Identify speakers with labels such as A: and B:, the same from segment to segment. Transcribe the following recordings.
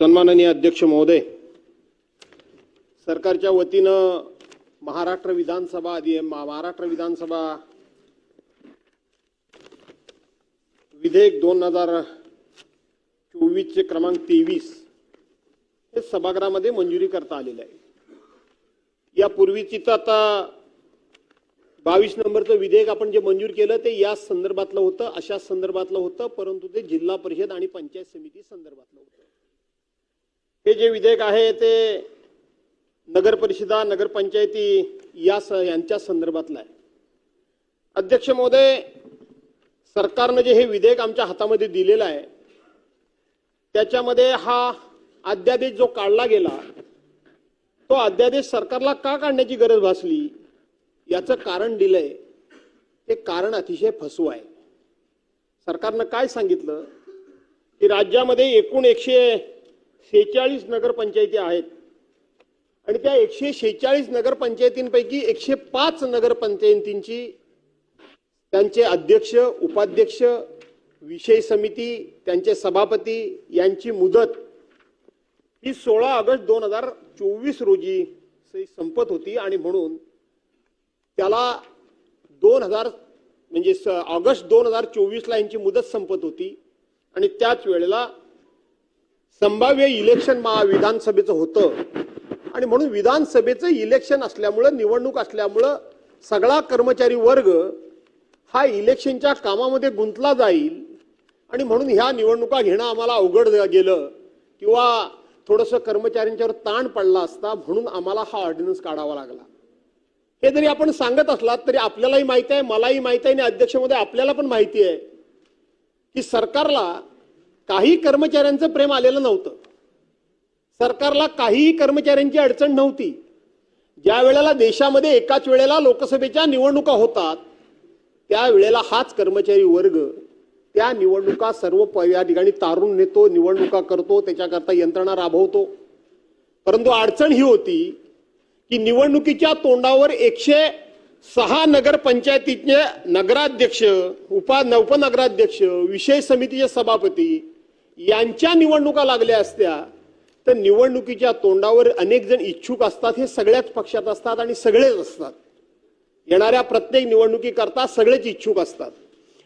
A: सन्माननीय अध्यक्ष महोदय सरकारच्या वतीनं महाराष्ट्र विधानसभा अधि महाराष्ट्र विधानसभा विधेयक दोन हजार चोवीसचे क्रमांक तेवीस हे सभागृहामध्ये मंजुरी करता आलेलं आहे. यापूर्वीची तर आता बावीस नंबरचं विधेयक आपण जे मंजूर केलं ते या संदर्भातलं होतं अशा संदर्भातलं होतं परंतु ते जिल्हा परिषद आणि पंचायत समिती संदर्भातलं होतं. हे जे विधेयक आहे ते नगर परिषदा नगरपंचायती या स यांच्या संदर्भातलं आहे. अध्यक्ष महोदय सरकारनं जे हे विधेयक आमच्या हातामध्ये दिलेलं आहे त्याच्यामध्ये हा अध्यादेश जो काढला गेला तो अध्यादेश सरकारला का काढण्याची गरज भासली याचं कारण दिलंय ते कारण अतिशय फसू आहे. सरकारनं काय सांगितलं की राज्यामध्ये एकूण एकशे शेहेचाळीस नगरपंचायती आहेत. आणि त्या एकशे शेहेचाळीस नगरपंचायतींपैकी एकशे पाच नगरपंचायतींची त्यांचे अध्यक्ष उपाध्यक्ष विषय समिती त्यांचे सभापती यांची मुदत ही सोळा ऑगस्ट दोन हजार चोवीस रोजी संपत होती आणि म्हणून त्याला दोन हजार म्हणजे स- ऑगस्ट दोन हजार चोवीसला यांची मुदत संपत होती. आणि त्याच वेळेला संभाव्य इलेक्शन मा विधानसभेचं होतं. आणि म्हणून विधानसभेचं इलेक्शन असल्यामुळं निवडणूक असल्यामुळं सगळा कर्मचारी वर्ग हा इलेक्शनच्या कामामध्ये गुंतला जाईल. आणि म्हणून ह्या निवडणुका घेणं आम्हाला अवघड गेलं. किंवा थोडंसं कर्मचाऱ्यांच्यावर ताण पडला असता म्हणून आम्हाला हा ऑर्डिनन्स काढावा लागला. हे जरी आपण सांगत असलात तरी आपल्यालाही माहिती आहे मलाही माहिती आहे आणि अध्यक्षमध्ये आपल्याला पण माहिती आहे की सरकारला काही कर्मचाऱ्यांचं प्रेम आलेलं नव्हतं. सरकारला काहीही कर्मचाऱ्यांची अडचण नव्हती. ज्या वेळेला देशामध्ये एकाच वेळेला लोकसभेच्या निवडणुका होतात त्यावेळेला हाच कर्मचारी वर्ग त्या निवडणुका सर्व प- या ठिकाणी तारून नेतो निवडणुका करतो त्याच्याकरता यंत्रणा राबवतो. परंतु अडचण ही होती की निवडणुकीच्या तोंडावर एकशे सहा नगरपंचायतीचे नगराध्यक्ष उपा उपनगराध्यक्ष विषय समितीचे सभापती यांच्या निवडणुका लागल्या असत्या तर निवडणुकीच्या तोंडावर अनेक जण इच्छुक असतात हे सगळ्याच पक्षात असतात आणि सगळेच असतात. येणाऱ्या प्रत्येक निवडणुकीकरता सगळेच इच्छुक असतात.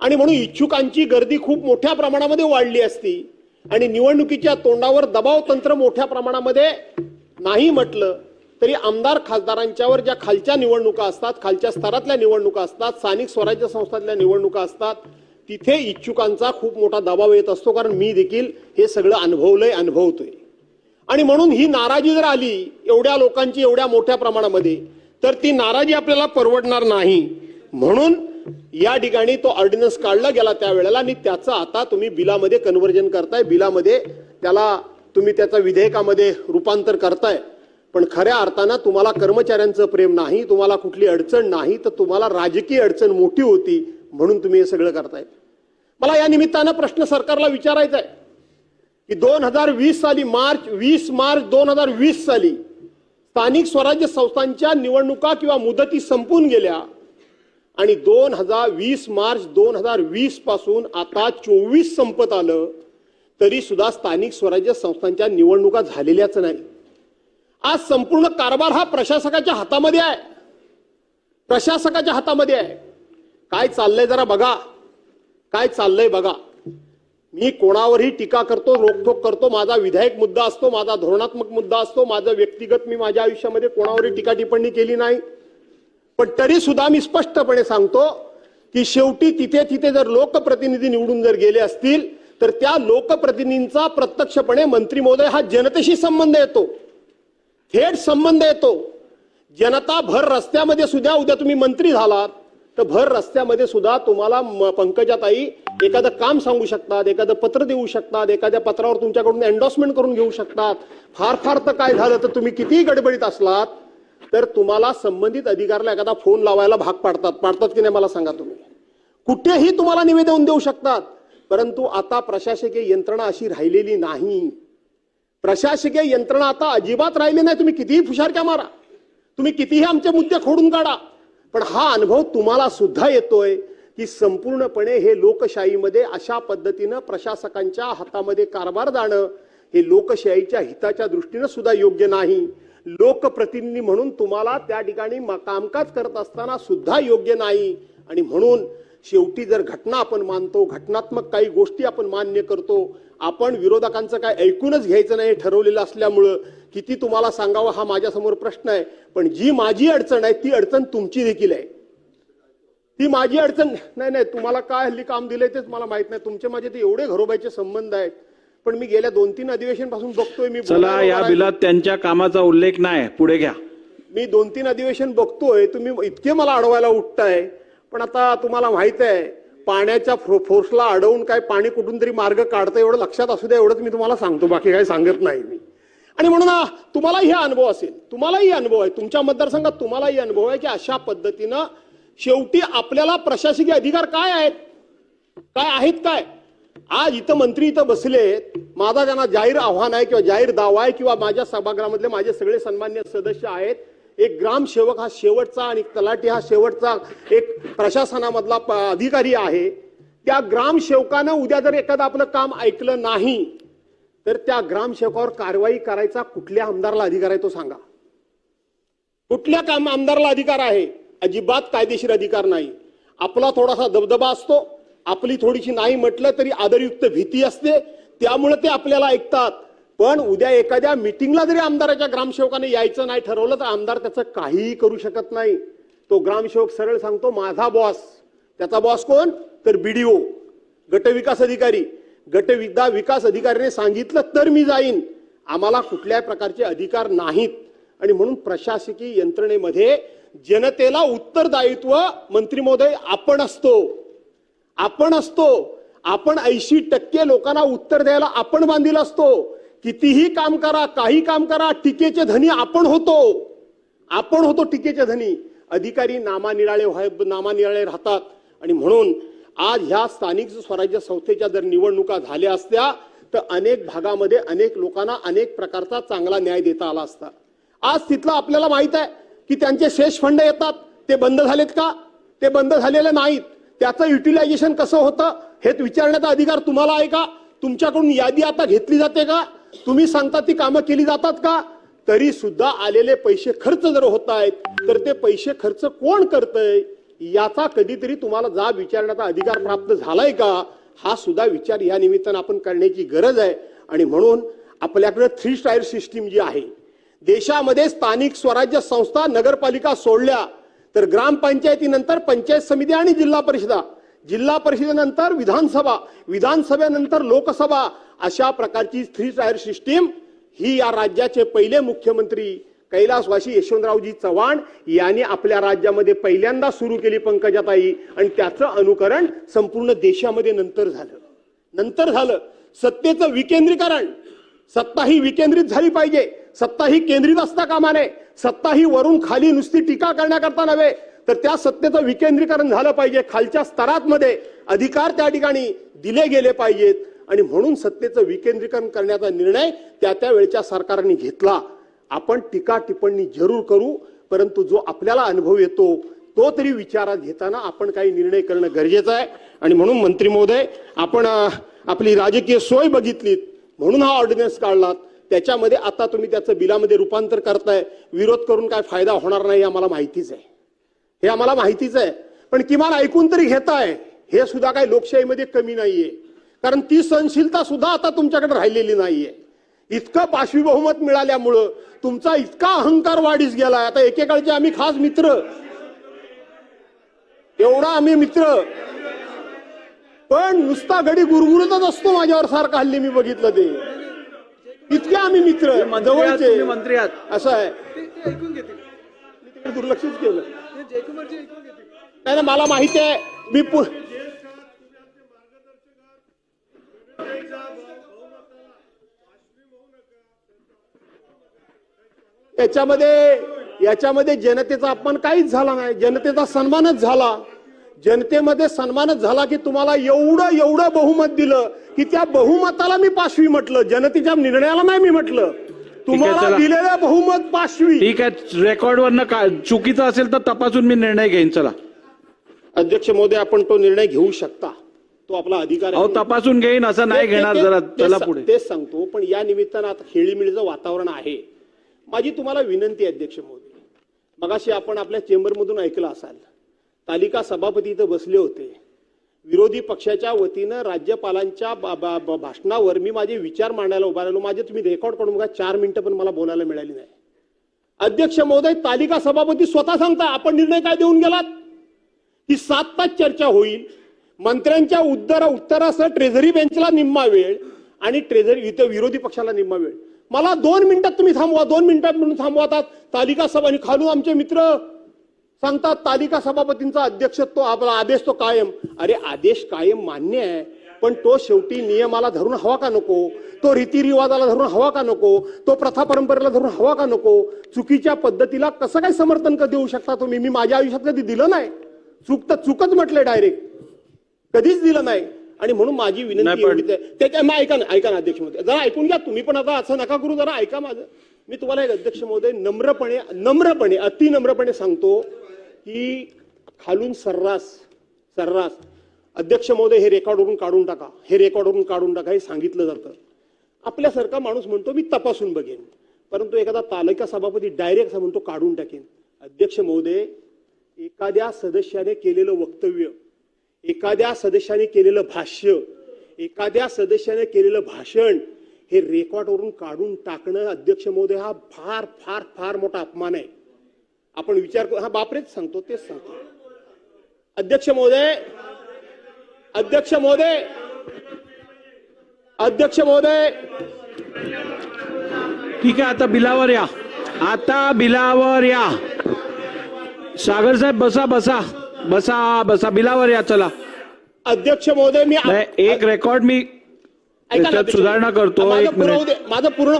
A: आणि म्हणून इच्छुकांची गर्दी खूप मोठ्या प्रमाणामध्ये वाढली असती आणि निवडणुकीच्या तोंडावर दबाव तंत्र मोठ्या प्रमाणामध्ये नाही म्हटलं तरी आमदार खासदारांच्यावर ज्या खालच्या निवडणुका असतात खालच्या स्तरातल्या निवडणुका असतात स्थानिक स्वराज्य संस्थातल्या निवडणुका असतात तिथे इच्छुकांचा खूप मोठा दबाव येत असतो कारण मी देखील हे सगळं अनुभवलंय अनुभवतोय. आणि म्हणून ही नाराजी जर आली एवढ्या लोकांची एवढ्या मोठ्या प्रमाणामध्ये तर ती नाराजी आपल्याला परवडणार नाही. म्हणून या ठिकाणी तो ऑर्डिनन्स काढला गेला त्यावेळेला आणि त्याचं आता तुम्ही बिलामध्ये कन्व्हर्जन करताय. बिलामध्ये त्याला तुम्ही त्याचा विधेयकामध्ये रूपांतर करताय. पण खऱ्या अर्थानं तुम्हाला कर्मचाऱ्यांचं प्रेम नाही तुम्हाला कुठली अडचण नाही तर तुम्हाला राजकीय अडचण मोठी होती. म्हणून तुम्ही हे सगळं करताय. मला या निमित्तानं प्रश्न सरकारला विचारायचा आहे की दोन हजार वीस साली मार्च वीस मार्च दोन हजार वीस साली स्थानिक स्वराज्य संस्थांच्या निवडणुका किंवा मुदती संपून गेल्या आणि दोन हजार वीस मार्च दोन हजार वीसपासून आता चोवीस संपत आलं तरी सुद्धा स्थानिक स्वराज्य संस्थांच्या निवडणुका झालेल्याच नाही. आज संपूर्ण कारभार हा प्रशासकाच्या हातामध्ये आहे. प्रशासकाच्या हातामध्ये आहे. काय चाललंय जरा बघा. काय चाललंय बघा. मी कोणावरही टीका करतो रोखोक करतो माझा विधायक मुद्दा असतो माझा धोरणात्मक मुद्दा असतो माझं व्यक्तिगत मी माझ्या आयुष्यामध्ये कोणावरही टीका टिप्पणी केली नाही. पण तरी सुद्धा मी स्पष्टपणे सांगतो की शेवटी तिथे तिथे जर लोकप्रतिनिधी निवडून जर गेले असतील तर त्या लोकप्रतिनिधींचा प्रत्यक्षपणे मंत्री महोदय हा जनतेशी संबंध येतो. थेट संबंध येतो. जनता भर रस्त्यामध्ये सुद्धा उद्या तुम्ही मंत्री झालात. तर भर रस्त्यामध्ये सुद्धा तुम्हाला म- पंकजाताई एखादं काम सांगू शकतात एखादं पत्र देऊ शकतात एखाद्या पत्रावर तुमच्याकडून एन्डॉर्समेंट करून घेऊ शकतात. फार फार तर काय झालं? तर तुम्ही कितीही गडबडीत असलात तर तुम्हाला संबंधित अधिकाऱ्याला एखादा फोन लावायला भाग पाडतात. पाडतात की नाही मला सांगा तुम्ही. कुठेही तुम्हाला निवेदन देऊ शकतात. परंतु आता प्रशासकीय यंत्रणा अशी राहिलेली नाही. प्रशासकीय यंत्रणा आता अजिबात राहिली नाही. तुम्ही कितीही फुशारक्या मारा. तुम्ही कितीही आमचे मुद्दे खोडून काढा. पण हा अनुभव तुम्हाला सुद्धा येतोय की संपूर्णपणे हे लोकशाहीमध्ये अशा पद्धतीनं प्रशासकांच्या हातामध्ये कारभार जाणं हे लोकशाहीच्या हिताच्या दृष्टीनं सुद्धा योग्य नाही. लोकप्रतिनिधी म्हणून तुम्हाला त्या ठिकाणी म- कामकाज करत असताना सुद्धा योग्य नाही. आणि म्हणून शेवटी जर घटना आपण मानतो घटनात्मक काही गोष्टी आपण मान्य करतो आपण विरोधकांचं काय ऐकूनच घ्यायचं नाही ठरवलेलं असल्यामुळं किती तुम्हाला सांगावं हा माझ्यासमोर प्रश्न आहे. पण जी माझी अडचण आहे ती अडचण तुमची देखील आहे. ती माझी अडचण नाही नाही तुम्हाला काय हल्ली काम दिलंय तेच मला माहीत नाही. तुमचे माझे ते एवढे घरोबाचे संबंध आहेत. पण मी गेल्या दोन तीन अधिवेशनपासून बघतोय मी
B: चला या बिलात त्यांच्या कामाचा उल्लेख नाही. पुढे घ्या.
A: मी दोन तीन अधिवेशन बघतोय तुम्ही इतके मला अडवायला उठताय. पण आता तुम्हाला माहीत आहे पाण्याच्या फो- फोर्सला अडवून काय पाणी कुठून तरी मार्ग काढतं एवढं लक्षात असू द्या एवढंच मी तुम्हाला सांगतो बाकी काही सांगत नाही मी. आणि म्हणून तुम्हालाही हा अनुभव असेल तुम्हालाही अनुभव आहे तुमच्या मतदारसंघात तुम्हालाही अनुभव आहे की अशा पद्धतीनं शेवटी आपल्याला प्रशासकीय अधिकार काय आहेत? काय आहेत काय? आज इथं मंत्री इथं बसलेत माझा त्यांना जाहीर आव्हान आहे किंवा जाहीर दावा आहे किंवा माझ्या सभागृहामधले माझे सगळे सन्मान्य सदस्य आहेत एक ग्रामसेवक हा शेवटचा आणि तलाठी हा शेवटचा एक प्रशासनामधला अधिकारी आहे. त्या ग्रामसेवकानं उद्या जर एखादं आपलं काम ऐकलं नाही तर त्या ग्रामसेवकावर कारवाई करायचा कुठल्या आमदारला अधिकार आहे तो सांगा. कुठल्या काम आमदाराला अधिकार आहे? अजिबात कायदेशीर अधिकार नाही. आपला थोडासा दबदबा असतो. आपली थोडीशी नाही म्हटलं तरी आदरयुक्त भीती असते. त्यामुळे ते आपल्याला ऐकतात. पण उद्या एखाद्या मिटिंगला जरी आमदाराच्या ग्रामसेवकाने यायचं नाही ठरवलं तर आमदार त्याचं काहीही करू शकत नाही. तो ग्रामसेवक सरळ सांगतो माझा बॉस. त्याचा बॉस कोण? तर बीडीओ गटविकास अधिकारी. गटविदा विकास अधिकाऱ्याने सांगितलं तर मी जाईन. आम्हाला कुठल्याही प्रकारचे अधिकार नाहीत. आणि म्हणून प्रशासकीय यंत्रणेमध्ये जनतेला उत्तरदायित्व मंत्री महोदय आपण असतो. आपण असतो. आपण ऐंशी टक्के लोकांना उत्तर द्यायला आपण बांधील असतो. कितीही काम करा काही काम करा टीकेचे धनी आपण होतो. आपण होतो टीकेचे धनी. अधिकारी नामानिराळे व्हाय- नामानिराळे राहतात. आणि म्हणून आज ह्या स्थानिक स्वराज्य संस्थेच्या जर निवडणुका झाल्या असत्या तर अनेक भागामध्ये अनेक लोकांना अनेक प्रकारचा चांगला न्याय देता आला असता. आज तिथलं आपल्याला माहीत आहे की त्यांचे शेष फंड येतात. ते बंद झालेत का? ते बंद झालेले नाहीत. त्याचं युटिलायझेशन कसं होतं? हे विचारण्याचा अधिकार तुम्हाला आहे का? तुमच्याकडून यादी आता घेतली जाते का? तुम्ही सांगता ती कामं केली जातात का? तरी सुद्धा आलेले पैसे खर्च जर होत आहेत तर ते पैसे खर्च कोण करतय? याचा कधीतरी तुम्हाला जाब विचारण्याचा अधिकार प्राप्त झालाय का? हा सुद्धा विचार या निमित्तानं आपण करण्याची गरज आहे. आणि म्हणून आपल्याकडे थ्री स्टायर सिस्टीम जी आहे देशामध्ये स्थानिक स्वराज्य संस्था नगरपालिका सोडल्या तर ग्रामपंचायतीनंतर पंचायत समिती आणि जिल्हा परिषदा. जिल्हा परिषदेनंतर विधानसभा विधानसभेनंतर लोकसभा अशा प्रकारची थ्री टायर सिस्टीम ही या राज्याचे पहिले मुख्यमंत्री कैलासवासी यशवंतरावजी चव्हाण यांनी आपल्या राज्यामध्ये पहिल्यांदा सुरू केली पंकजाताई. आणि त्याचं अनुकरण संपूर्ण देशामध्ये नंतर झालं. नंतर झालं. सत्तेचं विकेंद्रीकरण. सत्ता ही विकेंद्रित झाली पाहिजे. सत्ता ही केंद्रित असता कामा नये. सत्ता ही वरून खाली नुसती टीका करण्याकरता नव्हे. तर त्या सत्तेचं विकेंद्रीकरण झालं पाहिजे. खालच्या स्तरातमध्ये अधिकार त्या ठिकाणी दिले गेले पाहिजेत. आणि म्हणून सत्तेचं विकेंद्रीकरण करण्याचा निर्णय त्या त्या वेळच्या सरकारने घेतला. आपण टीका टिप्पणी जरूर करू परंतु जो आपल्याला अनुभव येतो तो तरी विचारात घेताना आपण काही निर्णय करणं गरजेचं आहे. आणि म्हणून मंत्री महोदय आपण आपली राजकीय सोय बघितलीत. म्हणून हा ऑर्डिनन्स काढलात. त्याच्यामध्ये आता तुम्ही त्याचं बिलामध्ये रूपांतर करताय. विरोध करून काय फायदा होणार नाही आम्हाला माहितीच आहे. हे आम्हाला माहितीच आहे. पण किमान ऐकून तरी घेताय हे सुद्धा काही लोकशाहीमध्ये कमी नाहीये. कारण ती सहनशीलता सुद्धा आता तुमच्याकडे राहिलेली नाहीये. इतकं पाशवी बहुमत मिळाल्यामुळं तुमचा इतका अहंकार वाढीस गेलाय. आता एकेकाळचे आम्ही खास मित्र. एवढा आम्ही मित्र. पण नुसता गडी गुरगुरतच असतो माझ्यावर सारखा हल्ली मी बघितलं ते. इतके आम्ही मित्र. जवळचे.
B: मंत्री.
A: असं आहे. दुर्लक्षित केलं. नाही मला माहिती आहे. मी पु- याच्यामध्ये याच्यामध्ये जनतेचा अपमान काहीच झाला नाही. जनतेचा सन्मानच झाला. जनतेमध्ये सन्मानच झाला की तुम्हाला एवढं एवढं बहुमत दिलं की त्या बहुमताला मी पाशवी म्हटलं. जनतेच्या निर्णयाला नाही मी म्हटलं. तुम्हाला. दिलेलं बहुमत पाशवी
B: ठीक आहे रेकॉर्डवरनं का चुकीचं असेल तर तपासून मी निर्णय घेईन चला.
A: अध्यक्ष महोदय आपण तो निर्णय घेऊ शकता. तो आपला अधिकार
B: अहो तपासून घेईन असं नाही घेणार जरा चला पुढे.
A: तेच सांगतो पण या निमित्तानं आता खेळीमेळीचं वातावरण आहे. माझी तुम्हाला विनंती आहे अध्यक्ष महोदय मगाशी आपण आपल्या चेंबरमधून ऐकलं असाल. तालिका सभापती इथं बसले होते. विरोधी पक्षाच्या वतीनं राज्यपालांच्या बा- बा- भाषणावर मी माझे विचार मांडायला उभा राहिलो. माझे तुम्ही रेकॉर्ड करून बघा चार मिनिटं पण मला बोलायला मिळाली नाही. अध्यक्ष महोदय तालिका सभापती स्वतः सांगता आपण निर्णय काय देऊन गेलात? ही सात तास चर्चा होईल. मंत्र्यांच्या उत्तर उत्तरासह ट्रेझरी बेंचला निम्मा वेळ आणि ट्रेझरी इथं विरोधी पक्षाला निम्मा वेळ. मला दोन मिनिटात तुम्ही थांबवा दोन मिनिटात म्हणून थांबवतात तालिका सभा आणि खालून आमचे मित्र सांगतात तालिका सभापतींचा अध्यक्षत्व आपला आदेश तो कायम. अरे आदेश कायम मान्य आहे पण तो शेवटी नियमाला धरून हवा का नको? तो रीतिरिवाजाला धरून हवा का नको? तो प्रथा परंपरेला धरून हवा का नको? चुकीच्या पद्धतीला कसं काय समर्थन क- देऊ शकता तुम्ही? मी माझ्या आयुष्यात कधी दिलं नाही. चूक तर चूकच म्हटलंय डायरेक्ट कधीच दिलं नाही. आणि म्हणून माझी विनंती एवढीच आहे. त्याच्या मग ऐका ना ऐका ना अध्यक्ष महोदय. जरा ऐकून घ्या तुम्ही पण आता असं नका करू जरा ऐका माझं. मी तुम्हाला एक अध्यक्ष महोदय नम्रपणे नम्रपणे अति नम्रपणे सांगतो. की खालून सर्रास सर्रास. अध्यक्ष महोदय हे रेकॉर्डवरून काढून टाका. हे रेकॉर्डवरून काढून टाका हे सांगितलं जातं. आपल्यासारखा माणूस म्हणतो मी तपासून बघेन. परंतु एखादा तालुका सभापती डायरेक्ट म्हणतो काढून टाकेन. अध्यक्ष महोदय एखाद्या सदस्याने केलेलं वक्तव्य एखाद्या सदस्याने केलेलं भाष्य एखाद्या सदस्याने केलेलं भाषण हे रेकॉर्डवरून काढून टाकणं अध्यक्ष महोदय हा फार फार फार मोठा अपमान आहे. आपण विचार करू. हा बापरेच सांगतो तेच सांगतो. अध्यक्ष महोदय अध्यक्ष महोदय अध्यक्ष महोदय.
B: ठीक आहे आता बिलावर या. आता बिलावर या. सागर साहेब बसा बसा. बसा बसा. बिलावर या चला.
A: अध्यक्ष महोदय मी
B: एक रेकॉर्ड मी सुधारणा. करतो.
A: माझं पूर्ण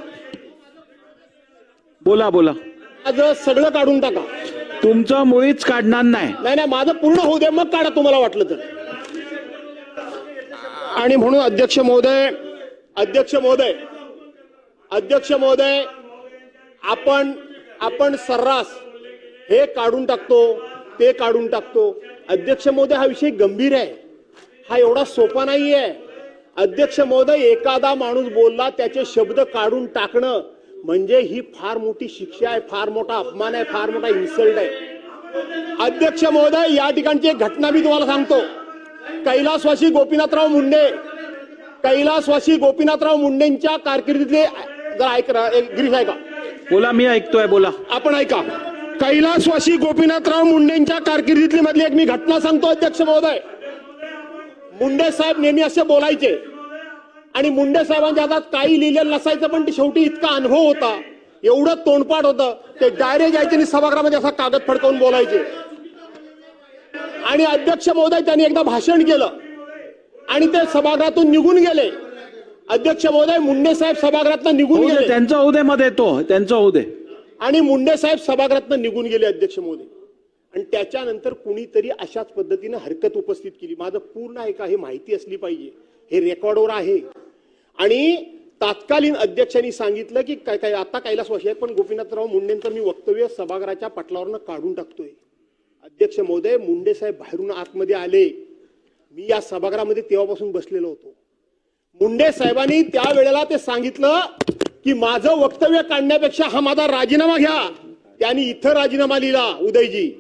B: बोला बोला.
A: माझं सगळं काढून टाका.
B: तुमचं मुळीच काढणार नाही.
A: नाही नाही माझं पूर्ण होऊ दे मग काढा तुम्हाला वाटलं तर. आणि म्हणून अध्यक्ष महोदय अध्यक्ष महोदय अध्यक्ष महोदय आपण आपण सर्रास हे काढून टाकतो ते काढून टाकतो. अध्यक्ष महोदय हा विषय गंभीर आहे. हा एवढा सोपा नाहीये. अध्यक्ष महोदय एखादा माणूस बोलला त्याचे शब्द काढून टाकणं म्हणजे ही फार मोठी शिक्षा आहे फार मोठा अपमान आहे फार मोठा इन्सल्ट आहे. अध्यक्ष महोदय या ठिकाणची एक घटना मी तुम्हाला सांगतो. कैलासवासी गोपीनाथराव मुंडे कैलासवासी गोपीनाथराव मुंडेंच्या कारकिर्दीतले जरा ऐक ना, एक गिरीश ऐका.
B: बोला मी ऐकतोय बोला.
A: आपण ऐका. कैलासवासी गोपीनाथराव मुंडेंच्या कारकिर्दीतली मधली एक मी घटना सांगतो अध्यक्ष महोदय. मुंडे साहेब नेहमी असे बोलायचे आणि मुंडे साहेबांच्या हातात काही लिहिलेलं नसायचं पण ते शेवटी इतका अनुभव होता. एवढं तोंडपाठ होतं. ते डायरेक्ट यायचे आणि सभागृहामध्ये असा कागद फडकवून बोलायचे. आणि अध्यक्ष महोदय त्यांनी एकदा भाषण केलं. आणि ते सभागृहातून निघून गेले. अध्यक्ष महोदय मुंडे साहेब सभागृहातून निघून गेले.
B: त्यांचं दे मध्ये तो त्यांचं दे
A: आणि मुंडे साहेब सभागृहातून निघून गेले अध्यक्ष महोदय. आणि त्याच्यानंतर कुणीतरी अशाच पद्धतीनं हरकत उपस्थित केली. माझं पूर्ण आहे का हे माहिती असली पाहिजे. हे रेकॉर्डवर आहे. आणि तात्कालीन अध्यक्षांनी सांगितलं की काय काय आता कैलासवासी आहेत पण गोपीनाथराव मुंडेंचं मी वक्तव्य सभागृहाच्या पटलावरनं काढून टाकतोय. अध्यक्ष महोदय मुंडे साहेब बाहेरून आतमध्ये आले. मी या सभागृहामध्ये तेव्हापासून बसलेलो होतो. मुंडे साहेबांनी त्यावेळेला ते सांगितलं की माझं वक्तव्य काढण्यापेक्षा हा माझा राजीनामा घ्या. त्यांनी इथं राजीनामा लिहिला उदयजी.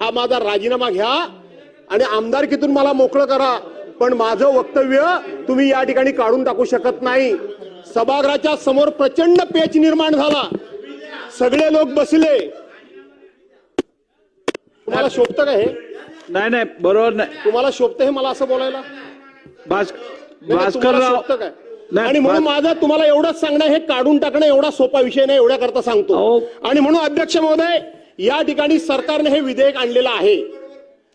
A: हा माझा राजीनामा घ्या आणि आमदारकीतून मला मोकळं करा. पण माझं वक्तव्य तुम्ही या ठिकाणी काढून टाकू शकत नाही. सभागृहाच्या समोर प्रचंड पेच निर्माण झाला. सगळे लोक बसले. तुम्हाला शोभतं का हे?
B: नाही नाही बरोबर नाही.
A: तुम्हाला शोभतं हे मला असं बोलायला?
B: भास
A: नाही, तुम्हाला
B: भास्करराव
A: शोभतं काय? आणि म्हणून माझं तुम्हाला एवढंच सांगणं हे काढून टाकणं एवढा सोपा विषय नाही एवढ्या करता सांगतो. आणि म्हणून अध्यक्ष महोदय या ठिकाणी सरकारने हे विधेयक आणलेलं आहे.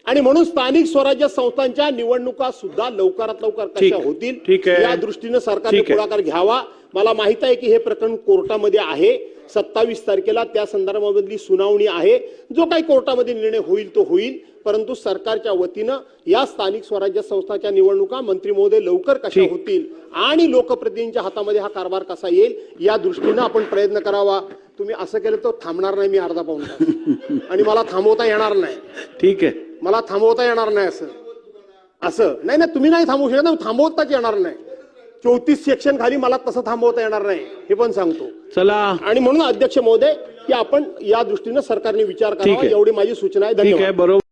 A: आणि म्हणून स्थानिक स्वराज्य संस्थांच्या निवडणुका सुद्धा लवकरात लवकर कशा होतील. या दृष्टीनं सरकारने. पुढाकार घ्यावा मला माहीत आहे की हे प्रकरण कोर्टामध्ये आहे सत्तावीस तारखेला त्या संदर्भामधली सुनावणी आहे जो काही कोर्टामध्ये निर्णय होईल तो होईल परंतु सरकारच्या वतीनं या स्थानिक स्वराज्य संस्थाच्या निवडणुका मंत्री महोदय लवकर कशा. होतील आणि लोकप्रतिनिधींच्या हातामध्ये हा कारभार कसा येईल या दृष्टीनं आपण प्रयत्न करावा तुम्ही असं केलं तर थांबणार नाही मी अर्धा पाऊन तास. आणि मला थांबवता येणार नाही.
B: ठीक आहे.
A: मला थांबवता येणार नाही असं. असं. नाही नाही तुम्ही नाही थांबवू शकत ना. थांबवताच येणार नाही. चौतीस सेक्शन खाली मला तसं थांबवता येणार नाही. हे पण सांगतो.
B: चला.
A: आणि म्हणून अध्यक्ष महोदय की आपण या दृष्टीनं सरकारने विचार करावा. एवढी माझी सूचना
B: आहे.
A: धन्यवाद.
B: बरोबर.